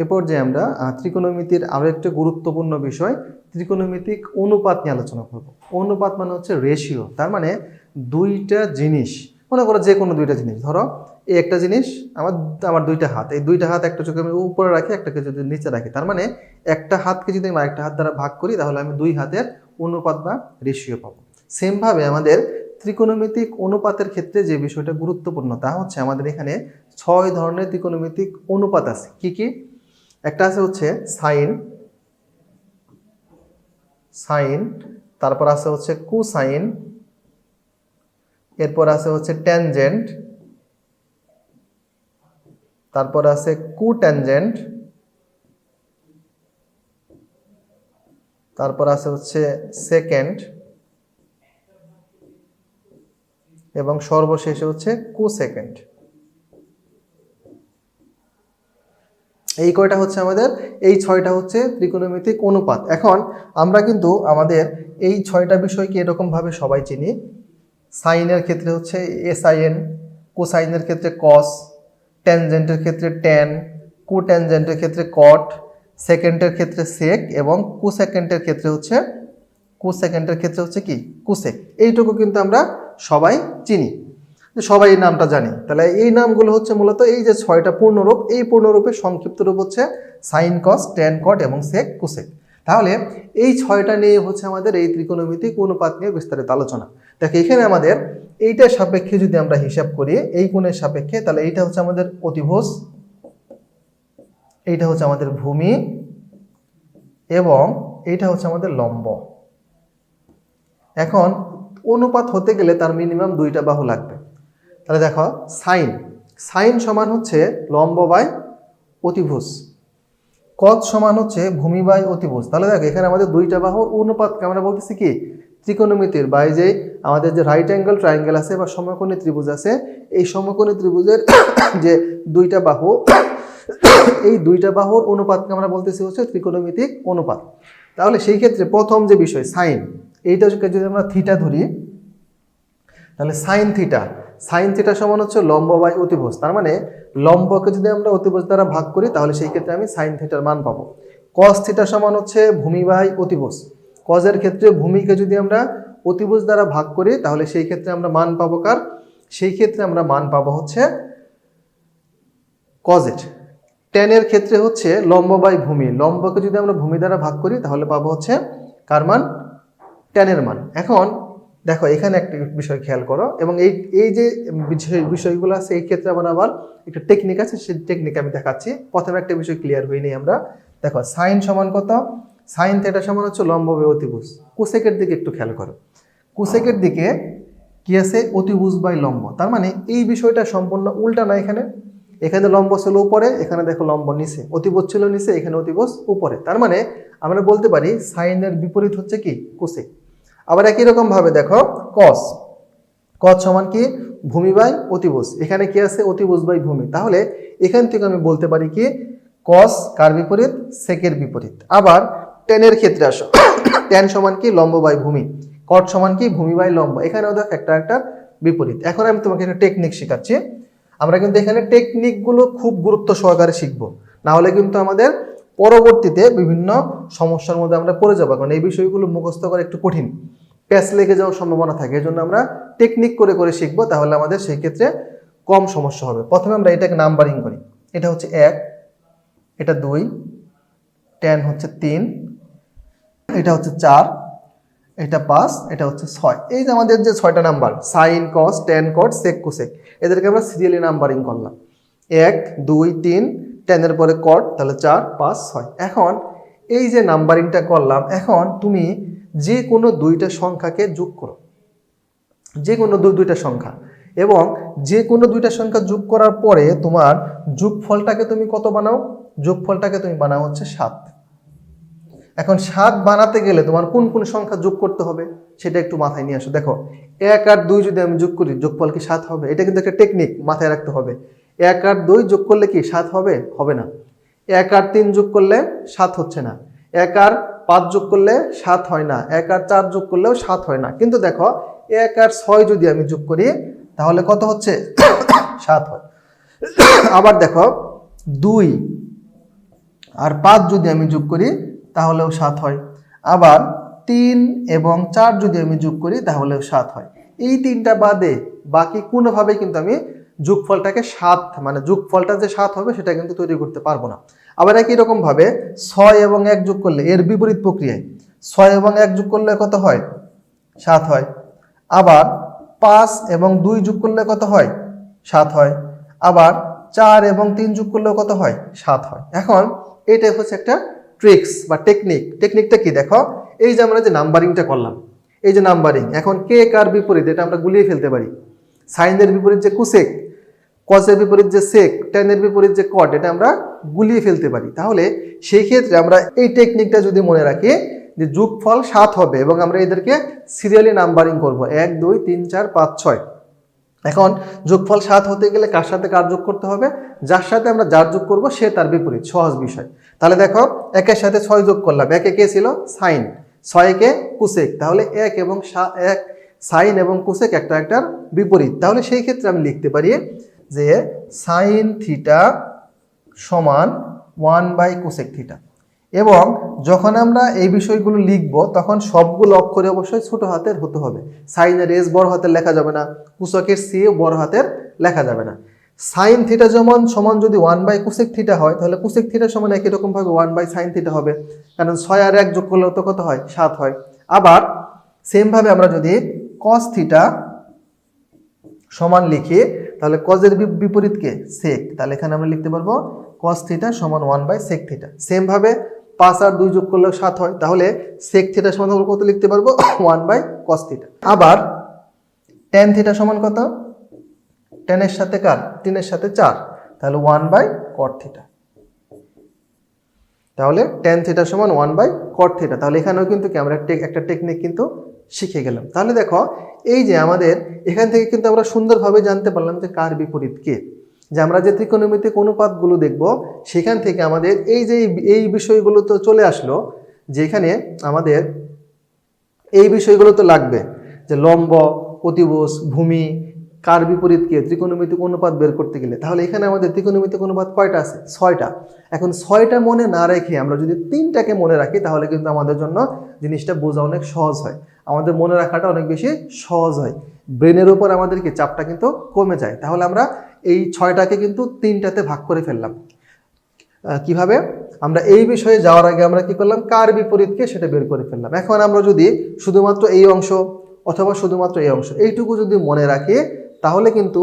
এরপর যে আমরা ত্রিকোণমিতির আরও একটা গুরুত্বপূর্ণ বিষয়, ত্রিকোণমিতিক অনুপাত নিয়ে আলোচনা করব। অনুপাত মানে হচ্ছে রেশিও তার মানে দুইটা জিনিস, মনে করো যে কোনো দুইটা জিনিস, ধরো এই একটা জিনিস, আমার আমার দুইটা হাত, এই দুইটা হাত একটা চোখে আমি উপরে রাখি, একটাকে যদি নিচে রাখি, তার মানে একটা হাতকে যদি আমি আরেকটা হাত দ্বারা ভাগ করি, তাহলে আমি দুই হাতের অনুপাত বা রেশিও পাবো। সেমভাবে আমাদের ত্রিকোণমিতিক অনুপাতের ক্ষেত্রে যে বিষয়টা গুরুত্বপূর্ণ, তা হচ্ছে আমাদের এখানে ছয় ধরনের ত্রিকোণমিতিক অনুপাত আছে। কী কি? একটা আছে হচ্ছে সাইন সাইন, তারপর আছে হচ্ছে কুসাইন, এরপর আছে হচ্ছে ট্যানজেন্ট, তারপর আছে কু ট্যানজেন্ট তারপর আছে হচ্ছে সেকেন্ড, এবং সর্বশেষে হচ্ছে কু সেকেন্ড এই কয়টা হচ্ছে আমাদের? এই ছয়টা হচ্ছে ত্রিকোণমিতিক অনুপাত। এখন আমরা কিন্তু আমাদের এই ছয়টা বিষয়কে এরকমভাবে সবাই চিনি। সাইনের ক্ষেত্রে হচ্ছে এসআইএন, কোসাইনের ক্ষেত্রে কস, ট্যানজেন্টের ক্ষেত্রে ট্যান কু ট্যানজেন্টের ক্ষেত্রে কট, সেকেন্ডের ক্ষেত্রে সেক এবং কু সেকেন্ডের ক্ষেত্রে হচ্ছে কু সেকেন্ডের ক্ষেত্রে হচ্ছে কি? কুসেক। এইটুকু কিন্তু আমরা সবাই চিনি। সবাই এই নামটা জানি। তাহলে এই নামগুলো হচ্ছে মূলত এই যে ছয়টা পূর্ণরূপ, এই পূর্ণরূপের সংক্ষিপ্ত রূপ হচ্ছে সাইন কস ট্যান কট এবং সেক কুসেক তাহলে এই ছয়টা নিয়ে হচ্ছে আমাদের এই ত্রিকোণমিতিক অনুপাত নিয়ে বিস্তারিত আলোচনা। দেখো, এখানে আমাদের এইটার সাপেক্ষে যদি আমরা হিসাব করি, এই কোণের সাপেক্ষে, তাহলে এইটা হচ্ছে আমাদের অতিভুজ, এইটা হচ্ছে আমাদের ভূমি এবং এইটা হচ্ছে আমাদের লম্ব। এখন অনুপাত হতে গেলে তার মিনিমাম দুইটা বাহু লাগবে। তাহলে দেখো, সাইন। সাইন সমান হচ্ছে লম্ব বাই অতিভুজ। কত সমান হচ্ছে ভূমি বাই অতিভুজ। তাহলে দেখো, এখানে আমাদের দুইটা বাহুর অনুপাতকে আমরা বলতেছি কি? ত্রিকোণমিতির। বাই যে আমাদের যে রাইট অ্যাঙ্গেল ট্রায়াঙ্গেল আছে বা সমকোণী ত্রিভুজ আছে, এই সমকোণী ত্রিভুজের যে দুইটা বাহু, এই দুইটা বাহুর অনুপাতকে আমরা বলতেছি হচ্ছে ত্রিকোণমিতিক অনুপাত। তাহলে সেই ক্ষেত্রে প্রথম যে বিষয়, সাইন, এইটাকে যদি আমরা থিটা ধরি, তাহলে সাইন থিটা সাইন থিটা সমান হচ্ছে লম্ব বাই অতিভুজ। তার মানে লম্বকে যদি আমরা অতিভুজ দ্বারা ভাগ করি, তাহলে সেই ক্ষেত্রে আমি সাইন থিটার মান পাবো। কস থিটা সমান হচ্ছে ভূমি বাই অতিভুজ। কজের ক্ষেত্রে ভূমিকে যদি আমরা অতিভুজ দ্বারা ভাগ করি, তাহলে সেই ক্ষেত্রে আমরা মান পাবো কার? সেই ক্ষেত্রে আমরা মান পাবো হচ্ছে কজের টেনের ক্ষেত্রে হচ্ছে লম্ব বাই ভূমি। লম্বকে যদি আমরা ভূমি দ্বারা ভাগ করি, তাহলে পাবো হচ্ছে কার মান? টেনের মান। এখন দেখো, এখানে একটা বিষয় খেয়াল করো এবং এই এই যে বিষয়, বিষয়গুলো আছে, এই ক্ষেত্রে আমার আবার একটা টেকনিক আছে, সেই টেকনিক আমি দেখাচ্ছি। প্রথমে একটা বিষয় ক্লিয়ার হয়নি আমরা। দেখো সাইন সমান কত? সাইন থেটা সমান হচ্ছে লম্ব অতিভুজ। কুসেকের দিকে একটু খেয়াল করো। কুসেকের দিকে কি আছে? অতিভুজ বাই লম্ব। তার মানে এই বিষয়টা সম্পূর্ণ উল্টা না এখানে। এখানে লম্ব ছিল উপরে, এখানে দেখো লম্ব নিচে। অতিভুজ ছিল নিচে, এখানে অতিভুজ উপরে। তার মানে আমরা বলতে পারি সাইনের বিপরীত হচ্ছে কি? কুসেক। আবার একই রকম ভাবে দেখো কস কস সমান কি? ভূমি বাই অতিভুজ। এখানে কি আছে? অতিভুজ বাই ভূমি। তাহলে এখান থেকে আমি বলতে পারি কি? কস কার বিপরীত? সেকের বিপরীত। আবার টেনের ক্ষেত্রে আসো। টেন সমান কি? লম্ব বাই ভূমি। কট সমান কি? ভূমি বাই লম্ব। এখানেও দেখ একটা একটা বিপরীত। এখন আমি তোমাকে একটা টেকনিক শেখাচ্ছি। আমরা কিন্তু এখানে টেকনিকগুলো খুব গুরুত্ব সহকারে শিখব। না হলে কিন্তু আমাদের পরবর্তীতে বিভিন্ন সমস্যার মধ্যে আমরা পড়ে যাব। কারণ এই বিষয়গুলো মুখস্থ করা একটু কঠিন। প্যাচ লেগে যাওয়ার সম্ভাবনা থাকে, এজন্য আমরা টেকনিক করে করে শিখব, তাহলে আমাদের সেই ক্ষেত্রে কম সমস্যা হবে। প্রথমে আমরা এটাকে নাম্বারিং করি। এটা হচ্ছে এক, এটা দুই টেন হচ্ছে তিন, এটা হচ্ছে চার, এটা পাঁচ, এটা হচ্ছে ছয়। এই যে আমাদের যে ছয়টা number sine cos tan cot sec cosec এদেরকে আমরা সিরিয়ালি নাম্বারিং করলাম। এক, দুই, তিন টেনের পরে কট তাহলে চার, পাঁচ, ছয়। এখন এই যে নাম্বারিংটা করলাম, এখন তুমি যে কোনো দুইটা সংখ্যাকে যোগ করো। যে কোনো দুই দুইটা সংখ্যা। এবং যে কোনো দুইটা সংখ্যা যোগ করার পরে তোমার যোগফলটাকে তুমি কত বানাও? যোগফলটাকে তুমি বানাও হচ্ছে সাত। এখন সাত বানাতে গেলে তোমার কোন কোন সংখ্যা যোগ করতে হবে? সেটা একটু মাথায় নিয়ে আসো। দেখো, এক আর দুই যদি আমি যোগ করি, যোগফল কি সাত হবে? এটা কিন্তু একটা টেকনিক মাথায় রাখতে হবে। এক আর দুই যোগ করলে কি সাত হবে? হবে না। এক আর তিন যোগ করলে সাত হচ্ছে না। এক আর পাঁচ যোগ করলে সাত হয় না। এক আর চার যোগ করলেও সাত হয় না। কিন্তু দেখো, এক আর ছয় যদি আমি যোগ করি, তাহলে কত হচ্ছে? সাত হয়। আবার দেখো, দুই আর পাঁচ যদি আমি যোগ করি, তাহলেও সাত হয়। আবার তিন এবং চার যদি আমি যোগ করি, তাহলেও সাত হয়। এই তিনটা বাদে বাকি কোনোভাবেই কিন্তু আমি যোগফলটাকে সাত মানে যোগফলটা যে সাত হবে সেটা কিন্তু তৈরি করতে পারব না। আবার একই রকম ভাবে ছয় এবং এক যোগ করলে এর বিপরীত প্রক্রিয়ায় ছয় এবং এক যোগ করলে কত হয়? সাত হয়। আবার পাঁচ এবং দুই যোগ করলে কত হয়? সাত হয়। আবার চার এবং তিন যোগ করলেও কত হয়? সাত হয়। এখন এটা হচ্ছে একটা ট্রিক্স বা টেকনিক টেকনিকটা কি দেখো? এই যে আমরা যে নাম্বারিংটা করলাম, এই যে নাম্বারিং এখন কে কার বিপরীত, এটা আমরা গুলিয়ে ফেলতে পারি। সাইনের বিপরীত যে কুসেক কসের বিপরীত যে সেক টেনের বিপরীত যে কট এটা আমরা গুলিয়ে ফেলতে পারি। তাহলে সেই ক্ষেত্রে আমরা এই টেকনিকটা যদি মনে রাখি, যে যোগফল সাত হবে এবং আমরা এদেরকে সিরিয়ালি নাম্বারিং করব। এক, দুই, তিন, চার, পাঁচ, ছয়। এখন যোগফল সাত হতে গেলে কার সাথে কার যোগ করতে হবে? যার সাথে আমরা যার যোগ করব, সে তার বিপরীত, সহজ বিষয়। তাহলে দেখো, একের সাথে ছয় যোগ করলাম। একে কে ছিল? সাইন ছয়কে কুসেক তাহলে এক এবং এক সাইন এবং কুসেক একটা একটার বিপরীত। তাহলে সেই ক্ষেত্রে আমি লিখতে পারি যে সাইন থিটা সমান ওয়ান বাই কোসেক থিটা। এবং যখন আমরা এই বিষয়গুলো লিখব, তখন সবগুলো অক্ষরে অবশ্যই ছোট হাতের হতে হবে। সাইনের এস বড় হাতের লেখা যাবে না, কুসকের সি বড় হাতের লেখা যাবে না। সাইন থিটা যেমন সমান যদি ওয়ান বাই কুসেক থিটা হয়, তাহলে কুসেক থিটা সমান একই রকম ভাবে ওয়ান বাই সাইন থিটা হবে। কারণ ছয় আর এক যোগ করলে তো কত হয়? সাত হয়। আবার সেমভাবে আমরা যদি কস থিটা সমান লিখি তাহলে কজের বি- বিপরীতকে সেক তাহলে এখানে আমরা লিখতে পারব কস থিটা সমান one by sec theta same ভাবে পাঁচ আর দুই যোগ করলেও সাত হয়, তাহলে সেক থিটা সমান আমরা কত লিখতে পারব? ওয়ান বাই কস থিটা আবার টেন থিটা সমান কত? টেনের সাথে কার? তিনের সাথে চার। তাহলে ওয়ান বাই কট থিটা তাহলে টেন থিটা সমান ওয়ান বাই কট থিটা তাহলে এখানেও কিন্তু কি? আমরা একটা টেকনিক কিন্তু শিখে গেলাম। তাহলে দেখো, এই যে আমাদের এখান থেকে কিন্তু আমরা সুন্দরভাবে জানতে পারলাম যে কার বিপরীত কে। যে আমরা যে ত্রিকোণমিতিক অনুপাতগুলো দেখব, সেখান থেকে আমাদের এই যে এই- বিষয়গুলো তো চলে আসলো, যেখানে আমাদের এই বিষয়গুলো তো লাগবে। যে লম্ব প্রতিবোষ ভূমি কার বিপরীত কে? ত্রিকোণমিতিক অনুপাত বের করতে গেলে। তাহলে এখানে আমাদের ত্রিকোণমিতিক অনুপাত কয়টা আছে? ছয়টা। এখন ছয়টা মনে না রেখে আমরা যদি তিনটাকে মনে রাখি, তাহলে কিন্তু আমাদের জন্য জিনিসটা বোঝা অনেক সহজ হয়। আমাদের মনে রাখাটা অনেক বেশি সহজ হয়। ব্রেনের উপর আমাদেরকে চাপটা কিন্তু কমে যায়? তাহলে আমরা এই ছয়টাকে কিন্তু তিনটাতে ভাগ করে ফেললাম। কীভাবে? আমরা এই বিষয়ে যাওয়ার আগে আমরা কি করলাম? কার বিপরীতকে সেটা বের করে ফেললাম। এখন আমরা যদি শুধুমাত্র এই অংশ অথবা শুধুমাত্র এই অংশ, এইটুকু যদি মনে রাখি তাহলে কিন্তু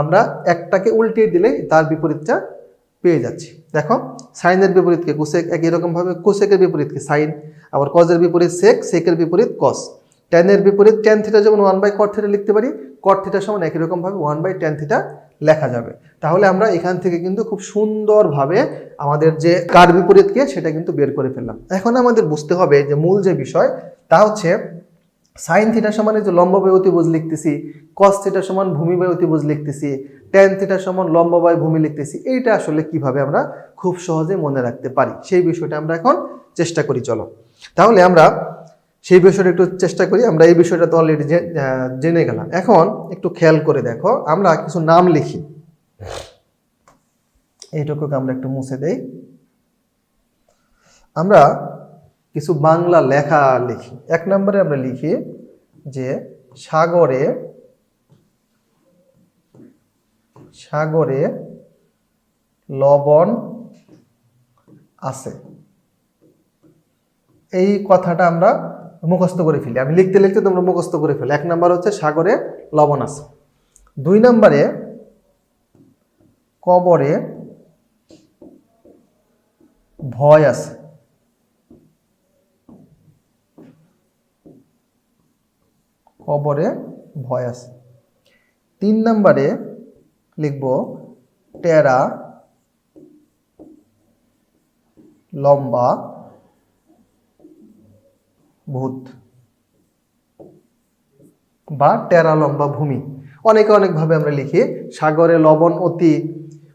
আমরা একটাকে উল্টিয়ে দিলে তার বিপরীতটা পেয়ে যাচ্ছি। দেখো সাইনের বিপরীতকে কুসেক একই রকমভাবে কুসেকের বিপরীতকে সাইন আবার কজের বিপরীত সেক সেকের বিপরীত কস টেনের বিপরীত টেন থিটা যেমন ওয়ান বাই কট থিটা লিখতে পারি কট থিটা সমান একই রকমভাবে ওয়ান বাই টেন থিটা লেখা যাবে। তাহলে আমরা এখান থেকে কিন্তু খুব সুন্দরভাবে আমাদের যে কার বিপরীতকে সেটা কিন্তু বের করে ফেললাম। এখন আমাদের বুঝতে হবে যে মূল যে বিষয়, তা হচ্ছে সাইন থিটা সমান এই যে লম্ব বাই অতিভুজ লিখতেছি কস থিটা সমান ভূমি বাই অতিভুজ লিখতেছি টেন থিটা সমান লম্ব বাই ভূমি লিখতেছি, এইটা আসলে কীভাবে আমরা খুব সহজে মনে রাখতে পারি? সেই বিষয়টা আমরা এখন চেষ্টা করি, চলো। তাহলে আমরা সেই বিষয়টা একটু চেষ্টা করি, আমরা এই বিষয়টা তো অলরেডি জেনে গেলাম। এখন একটু খেয়াল করে দেখো, আমরা কিছু নাম লিখি। এইটুকুকে আমরা একটু মুছে দেই। আমরা কিছু বাংলা লেখা লিখি। এক নম্বরে আমরা লিখি যে সাগরে সাগরে লবণ আছে। এই কথাটা আমরা মুখস্থ করে ফেলি। আমি লিখতে লিখতে তোমরা মুখস্থ করে ফেলি। এক নম্বর হচ্ছে সাগরে লবণ আছে। দুই নম্বরে কবরে ভয় আছে। কবরে ভয় আছে। তিন নম্বরে লিখব টেরা লম্বা ভূত বা টেরা লম্বা ভূমি। অনেকে অনেকভাবে আমরা লিখি, সাগরে লবণ অতি,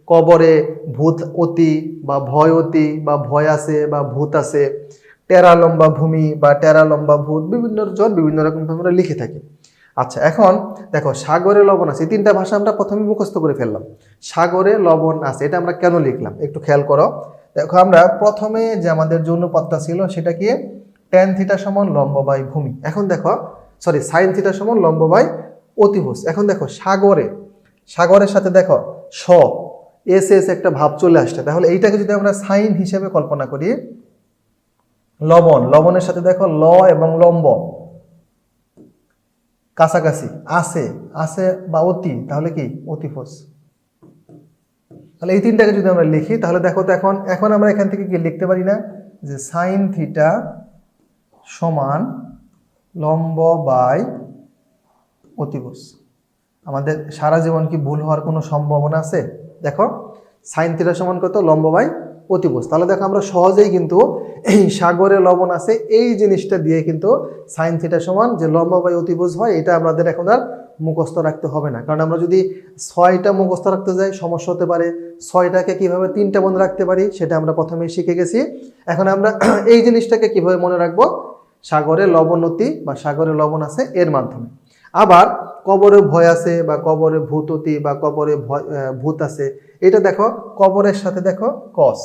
কবরে ভূত অতি বা ভয় অতি বা ভয় আছে বা ভূত আছে। টেরা লম্বা ভূমি বা টেরা লম্বা ভূত, বিভিন্ন জন বিভিন্ন রকম আমরা লিখে থাকি। আচ্ছা এখন দেখো, সাগরে লবণ আছে। এই তিনটা ভাষা আমরা প্রথমে মুখস্থ করে ফেললাম। সাগরে লবণ আছে, এটা আমরা কেন লিখলাম? একটু খেয়াল করো। দেখো, আমরা প্রথমে যে আমাদের যে অনুপাতটা ছিল, সেটা কি? টেন থিটা সমান লম্ব বাই ভূমি। এখন দেখো সরি সাইন থিটা সমান লম্ব বাই এখন দেখো, সাগরে, সাগরের সাথে দেখো, স এস এস একটা ভাব চলে আসছে। তাহলে এইটাকে যদি আমরা সাইন হিসেবে কল্পনা করি লবণ, লবণের সাথে দেখো ল এবং লম্ব। কাছাকাছি, আছে আছে বা অতি, তাহলে কি? অতিফোস তাহলে এই তিনটাকে যদি আমরা লিখি, তাহলে দেখো তো এখন এখন আমরা এখান থেকে কি লিখতে পারি না? যে সাইন থিটা সমান লম্ব বাই অতিভুজ আমাদের সারা জীবন কি ভুল হওয়ার কোনো সম্ভাবনা আছে? দেখো সাইন থিটা সমান কত? লম্ব বাই অতিভুজ তাহলে দেখো আমরা সহজেই কিন্তু এই সাগরে লবণ আছে, এই জিনিসটা দিয়ে কিন্তু সাইন থিটা সমান যে লম্ব বাই অতিভুজ হয়, এটা আমাদের এখন আর মুখস্থ রাখতে হবে না। কারণ আমরা যদি ছয়টা মুখস্থ রাখতে যাই, সমস্যা হতে পারে। ছয়টাকে কীভাবে তিনটা মনে রাখতে পারি, সেটা আমরা প্রথমেই শিখে গেছি। এখন আমরা এই জিনিসটাকে কীভাবে মনে রাখব? সাগরে লবণতি বা সাগরে লবণ আছে এর মাধ্যমে। আবার কবরে ভয় আছে বা কবরে ভূততি বা কবরে ভয় ভূত আছে এটা দেখো, কবরের সাথে দেখো, কস।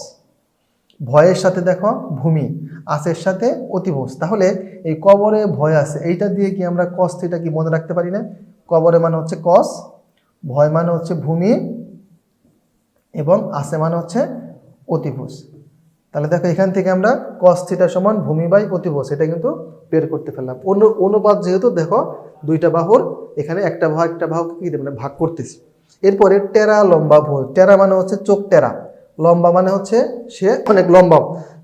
ভয়ের সাথে দেখো, ভূমি। আসের সাথে অতিভুজ। তাহলে এই কবরে ভয় আছে, এইটা দিয়ে কি আমরা কস থিটা কি মনে রাখতে পারি না? কবরে মানে হচ্ছে কস, ভয় মানে হচ্ছে ভূমি, এবং আসে মানে হচ্ছে অতিভুজ। তাহলে দেখো, এখান থেকে আমরা কস থিটা সমান ভূমি বাই অতিভুজ, এটা কিন্তু বের করতে ফেললাম অনু, অনুপাত যেহেতু দেখো, দুইটা বাহুর, এখানে একটা ভাগ একটা ভাগ কি মানে ভাগ করতেছি। এরপরে টেরা লম্বা ভূত টেরা মানে হচ্ছে চোখ টেরা। লম্বা মানে হচ্ছে সে অনেক লম্বা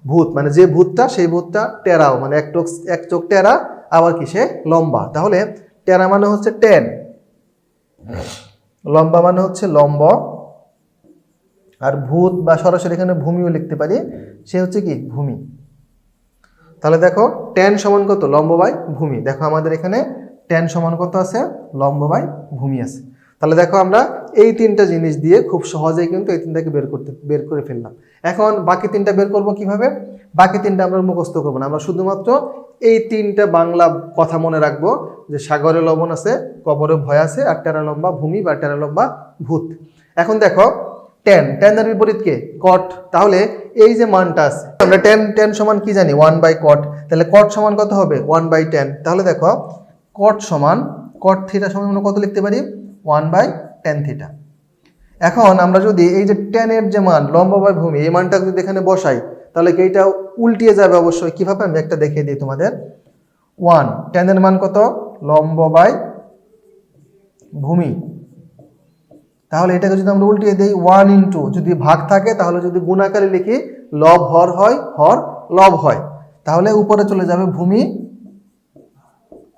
ভূত। মানে যে ভূতটা, সেই ভূতটা টেরাও। মানে এক চোখ এক চোখ টেরা, আবার কি সে লম্বা। তাহলে টেরা মানে হচ্ছে টেন। লম্বা মানে হচ্ছে লম্ব। আর ভূত বা সরাসরি এখানে ভূমিও লিখতে পারি। সে হচ্ছে কি? ভূমি। তাহলে দেখো, টেন সমান কত? লম্ব বাই ভূমি। দেখো আমাদের এখানে টেন সমান কত আছে? লম্ব বাই ভূমি আছে। তাহলে দেখো আমরা এই তিনটা জিনিস দিয়ে খুব সহজেই কিন্তু এই তিনটাকে বের করতে, বের করে ফেললাম। এখন বাকি তিনটা বের করব কীভাবে? বাকি তিনটা আমরা মুখস্থ করব না। আমরা শুধুমাত্র এই তিনটা বাংলা কথা মনে রাখব যে সাগরে লবণ আছে, কবরে ভয় আছে, আর টেরা লম্বা ভূমি বা টেরা লম্বা ভূত। এখন দেখো টেন টেনের বিপরীত কে? কট তাহলে এই যে মানটা আছে, আমরা টেন টেন সমান কি জানি? ওয়ান বাই কট তাহলে কট সমান কত হবে? ওয়ান বাই টেন তাহলে দেখো কট সমান কট থিটা সমান আমরা কত লিখতে পারি? ওয়ান বাই টেন থিটা এখন আমরা যদি এই যে টেনের যে মান, লম্ব ভূমি, এই মানটা যদি এখানে বসাই, তাহলে কি এইটা উল্টিয়ে যাবে অবশ্যই? কীভাবে? আমি একটা দেখিয়ে দিই তোমাদের। ওয়ান টেনের মান কত? লম্ব বাই ভূমি। তাহলে এটাকে যদি আমরা উল্টিয়ে দিই ওয়ান ইন্টু যদি ভাগ থাকে, তাহলে যদি গুণাকারে লিখি, লব হর হয়, হর লব হয়। তাহলে উপরে চলে যাবে ভূমি,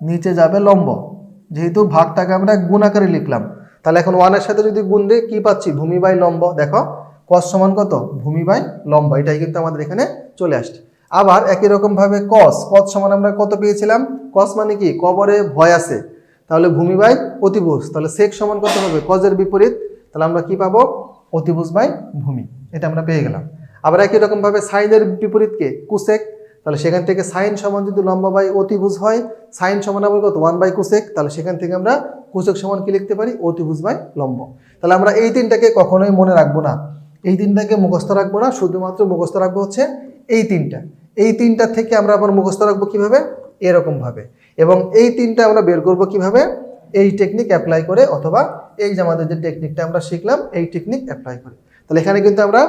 নিচে যাবে লম্ব। যেহেতু ভাগটাকে আমরা গুণাকারে লিখলাম। তাহলে এখন ওয়ানের সাথে যদি গুণ দিই, কি পাচ্ছি? ভূমি বাই লম্ব। দেখো কস সমান কত? ভূমি বাই লম্ব। এটাই কিন্তু আমাদের এখানে চলে আসছে। আবার একই রকম ভাবে কস কস সমান আমরা কত পেয়েছিলাম? কস মানে কি? কবরে ভয় আছে। তাহলে ভূমি বাই অতিভুজ। তাহলে সেক সমান কত হবে? কজের বিপরীত। তাহলে আমরা কি পাবো? অতিভুজ বাই ভূমি। এটা আমরা পেয়ে গেলাম। আবার একই রকম ভাবে সাইনের বিপরীতকে কুসেক তাহলে সেখান থেকে সাইন সমান যদি লম্বা বাই অতিভুজ হয়, সাইন সমান আবার কত? ওয়ান বাই কুসেক তাহলে সেখান থেকে আমরা কুসেক সমান কি লিখতে পারি? অতিভুজ বাই লম্ব। তাহলে আমরা এই তিনটাকে কখনোই মনে রাখব না। এই তিনটাকে মুখস্থ রাখব না, শুধুমাত্র মুখস্থ রাখব হচ্ছে এই তিনটা। এই তিনটা থেকে আমরা আবার মুখস্থ রাখব কীভাবে? এরকমভাবে। এবং এই তিনটা আমরা বের করব কীভাবে? এই টেকনিক অ্যাপ্লাই করে অথবা এই যে আমাদের যে টেকনিকটা আমরা শিখলাম, এই টেকনিক অ্যাপ্লাই করে। তাহলে এখানে কিন্তু আমরা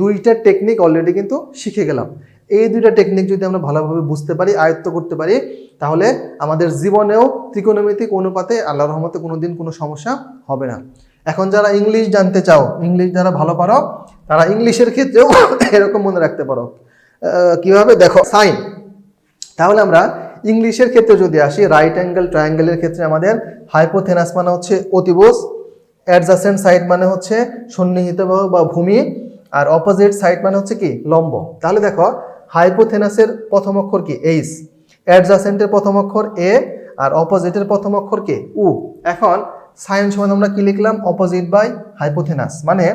দুইটা টেকনিক অলরেডি কিন্তু শিখে গেলাম। এই দুইটা টেকনিক যদি আমরা ভালোভাবে বুঝতে পারি, আয়ত্ত করতে পারি, তাহলে আমাদের জীবনেও ত্রিকোণমিতিক অনুপাতে আল্লাহ রহমতে কোনোদিন কোনো সমস্যা হবে না। এখন যারা ইংলিশ জানতে চাও, ইংলিশ যারা ভালো পারো, তারা ইংলিশের ক্ষেত্রেও এরকম মনে রাখতে পারো। কীভাবে? দেখো, সাইন। তাহলে আমরা ইংলিশের ক্ষেত্রে যদি আসি রাইট অ্যাঙ্গেল ট্রায়াঙ্গেলের ক্ষেত্রে আমাদের হাইপোথেনাস মানে হচ্ছে অতিবোস অ্যাডজাসেন্ট সাইড মানে হচ্ছে সন্নিহিত বা ভূমি, আর অপোজিট সাইড মানে হচ্ছে কি? লম্ব। তাহলে দেখো হাইপোথেনাসের প্রথম অক্ষর কি? এইচ অ্যাডজাসেন্টের প্রথম অক্ষর এ আর অপোজিটের প্রথম অক্ষর কে? উ এখন সাইন সমান আমরা কি লিখলাম? অপোজিট বাই হাইপোথেনাস মানে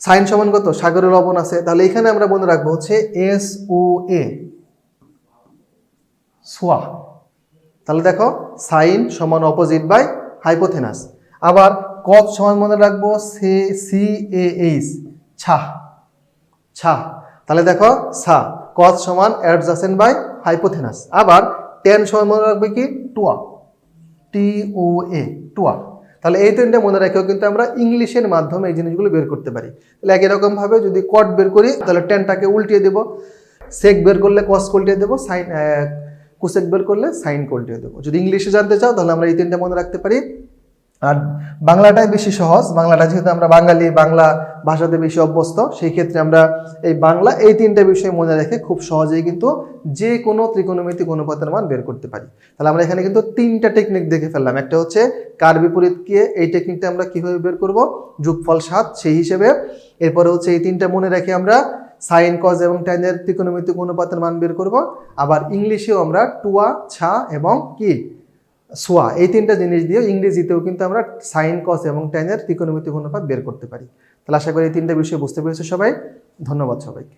সাইন সমান কত? সাগরের লবণ আছে। তাহলে এখানে আমরা মনে রাখব হচ্ছে এস ও এ সোয়া। তাহলে দেখো সাইন সমান অপোজিট বাই হাইপোথেনাস আবার কত সমান মনে রাখব, সে সি এ এইচ ছা ছা তাহলে দেখো, সা কস সমান অ্যাডজাসেন্ট বাই হাইপোথেনাস আবার টেন সমান মনে রাখবে কি? টুয়া। টি ও এ টুয়া। তাহলে এই তিনটা মনে রেখেও কিন্তু আমরা ইংলিশের মাধ্যমে এই জিনিসগুলো বের করতে পারি। তাহলে একই রকম ভাবে যদি কট বের করি, তাহলে টেনটাকে উল্টিয়ে দেবো। সেক বের করলে কস উল্টিয়ে দেবো সাইন কুসেক বের করলে সাইন উল্টিয়ে দেবো। যদি ইংলিশে জানতে চাও, তাহলে আমরা এই তিনটা মনে রাখতে পারি। আর বাংলাটাই বেশি সহজ। বাংলাটা যেহেতু আমরা বাঙালি, বাংলা ভাষাতে বেশি অভ্যস্ত, সেই ক্ষেত্রে আমরা এই বাংলা এই তিনটা বিষয় মনে রেখে খুব সহজেই কিন্তু যে কোনো ত্রিকোণমিতিক অনুপাতের মান বের করতে পারি। তাহলে আমরা এখানে কিন্তু তিনটা টেকনিক দেখে ফেললাম। একটা হচ্ছে কার বিপরীত কে, এই টেকনিকটা আমরা কীভাবে বের করব? যোগফল সাত, সেই হিসেবে। এরপরে হচ্ছে এই তিনটা মনে রেখে আমরা সাইন কজ এবং ট্যানের ত্রিকোণমিতিক অনুপাতের মান বের করব। আবার ইংলিশেও আমরা টুয়া, ছা এবং কি সোয়া, এই তিনটা জিনিস দিয়েও ইংরেজিতেও কিন্তু আমরা সাইন কস এবং ট্যানের ত্রিকোণমিতিক অনুপাত বের করতে পারি। তাহলে আশা করি এই তিনটা বিষয় বুঝতে পেরেছে সবাই। ধন্যবাদ সবাইকে।